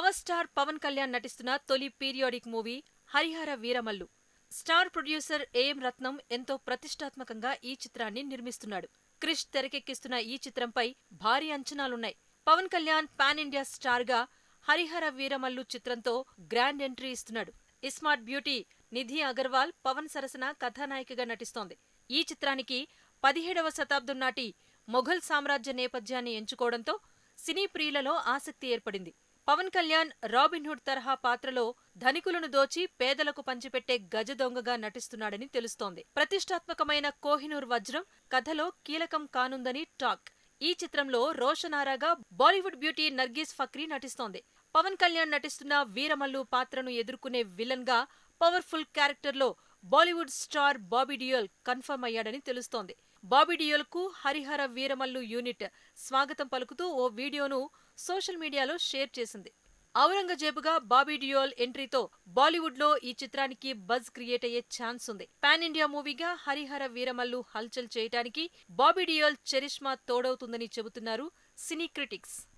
Power star Pawan Kalyan నటిస్తున్న తొలి periodic movie Hari Hara Veera Mallu. Star producer AM Ratnam ఎంతో ప్రతిష్టాత్మకంగా ఈ చిత్రాన్ని నిర్మిస్తున్నాడు. క్రిష్ తెరకెక్కిస్తున్న ఈ చిత్రంపై భారీ అంచనాలున్నాయి. పవన్ కళ్యాణ్ పాన్ ఇండియా స్టార్గా హరిహర వీరమల్లు చిత్రంతో గ్రాండ్ ఎంట్రీ ఇస్తున్నాడు. ఇస్మార్ట్ బ్యూటీ నిధి అగర్వాల్ పవన్ సరసన కథానాయికగా నటిస్తోంది. ఈ చిత్రానికి పదిహేడవ శతాబ్దం నాటి మొఘల్ సామ్రాజ్య నేపథ్యాన్ని ఎంచుకోవడంతో సినీ ప్రియులలో ఆసక్తి ఏర్పడింది. పవన్ కళ్యాణ్ రాబిన్హుడ్ తరహా పాత్రలో ధనికులను దోచి పేదలకు పంచిపెట్టే గజ దొంగగా నటిస్తున్నాడని తెలుస్తోంది. ప్రతిష్టాత్మకమైన కోహినూర్ వజ్రం కథలో కీలకం కానుందని టాక్. ఈ చిత్రంలో రోషనారాగా బాలీవుడ్ బ్యూటీ నర్గీస్ ఫక్రీ నటిస్తోంది. పవన్ కళ్యాణ్ నటిస్తున్న వీరమల్లు పాత్రను ఎదుర్కొనే విలన్గా పవర్ఫుల్ క్యారెక్టర్లో బాలీవుడ్ స్టార్ బాబీ డియోల్ కన్ఫర్మ్ అయ్యాడని తెలుస్తోంది. బాబీ డియోల్కు హరిహర వీరమల్లు యూనిట్ స్వాగతం పలుకుతూ ఓ వీడియోను సోషల్ మీడియాలో షేర్ చేసింది. ఔరంగజేబుగా బాబీ డియోల్ ఎంట్రీతో బాలీవుడ్లో ఈ చిత్రానికి బజ్ క్రియేట్ అయ్యే ఛాన్స్ ఉంది. పాన్ ఇండియా మూవీగా హరిహర వీరమల్లు హల్చల్ చేయటానికి బాబీ డియోల్ చరిష్మా తోడవుతుందని చెబుతున్నారు సినీ క్రిటిక్స్.